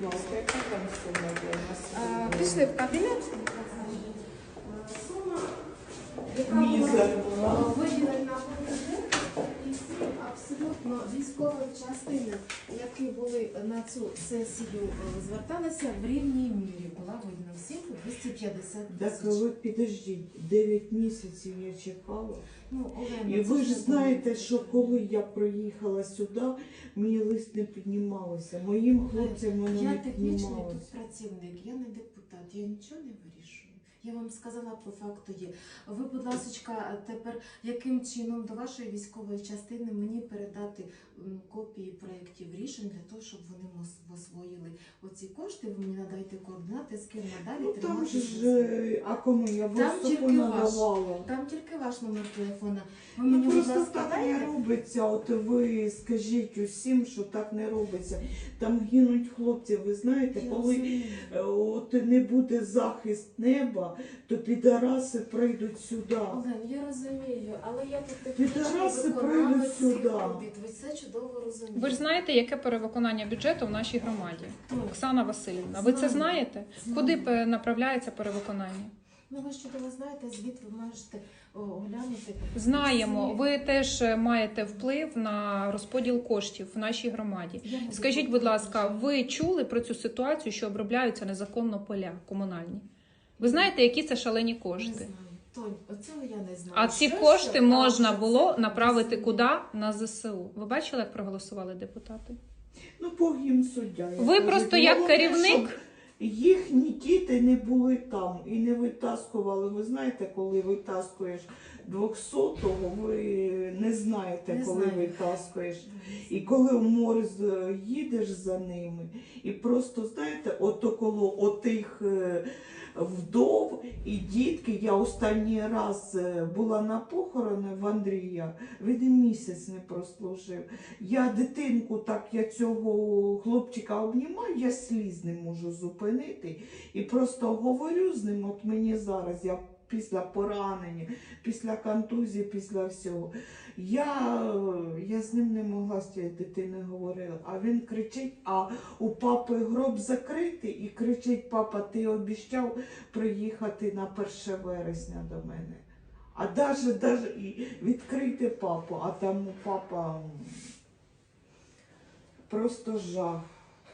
будь ласка, яка там сума є у нас? А, Пішли в кабінет. Сума, яка була виділена ПДД, і всі абсолютно військові частини, які були на цю сесію, е, зверталися в рівній це 50 тисяч. Так ви підождіть, 9 місяців я чекала. Ну, Олена, І ви ж знаєте, що коли я приїхала сюди, мені лист не піднімалося. Моїм хлопцям воно не Я технічний тут працівник, я не депутат, я нічого не вирішую. Я вам сказала по факту є. Ви, будь ласка, тепер яким чином до вашої військової частини мені передати копії проєктів рішень для того, щоб вони мос- в оці кошти, ви мені надайте координати, з ким надалі Ну там тримати зв'язок. ж, е, а кому я Там виступу тільки ваш. надавала. Там тільки ваш номер телефона. Ви Ну мені, будь просто ласка, так не дайте. робиться. От ви скажіть усім, що так не робиться. Там гинуть хлопці. Ви знаєте, Я коли розумію. е, от не буде захист неба, то підараси прийдуть сюди. Олен, я розумію, але я тут технічний Підараси прийдуть сюди. Ви це чудово розумієте. Ви ж знаєте, яке перевиконання бюджету в нашій громаді? Хто? Оксана Васильівна, ви це знаєте? Знаю. Куди направляється перевиконання? Ну ви ж чудово знаєте, звіт ви можете оглянути. Знаємо, ви теж е, маєте вплив на розподіл коштів в нашій громаді. Я Скажіть, будь ласка, ви чули про цю ситуацію, що обробляються незаконно поля комунальні? Ви знаєте, які це шалені Не кошти? знаю. Тонь, оцього я не знаю. А ці Що кошти ще? можна А, було це- направити куди? На ЗСУ. Ви бачили, як проголосували депутати? Ну, Бог їм суддя. Ви просто як Головне, керівник щоб Їхні діти не були там і не витаскували. Ви знаєте, коли витаскуєш 200-го, ви не знаєте, Не коли знаю. витаскуєш. І коли в море їдеш за ними, і просто знаєте, от около отих е, вдов і дітки, я останній раз е, була на похорони в Андрія, він місяць не прослужив. Я дитинку, так я цього хлопчика обнімаю, я сліз не можу зупинити. І просто говорю з ним, от мені зараз, я після поранення, після контузії, після всього. Я, я з ним не могла з цією дитиною говорити, а він кричить, а у папи гроб закритий і кричить, папа, ти обіцяв приїхати на 1 вересня до мене. А даже, даже відкрити папу, а там папа просто жах,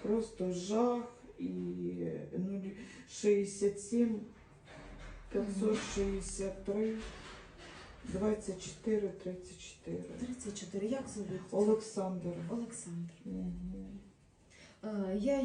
просто жах і ну, 67, 563, 24, 34. 34. Як звуть? Олександр. Олександр. Угу. Е, Я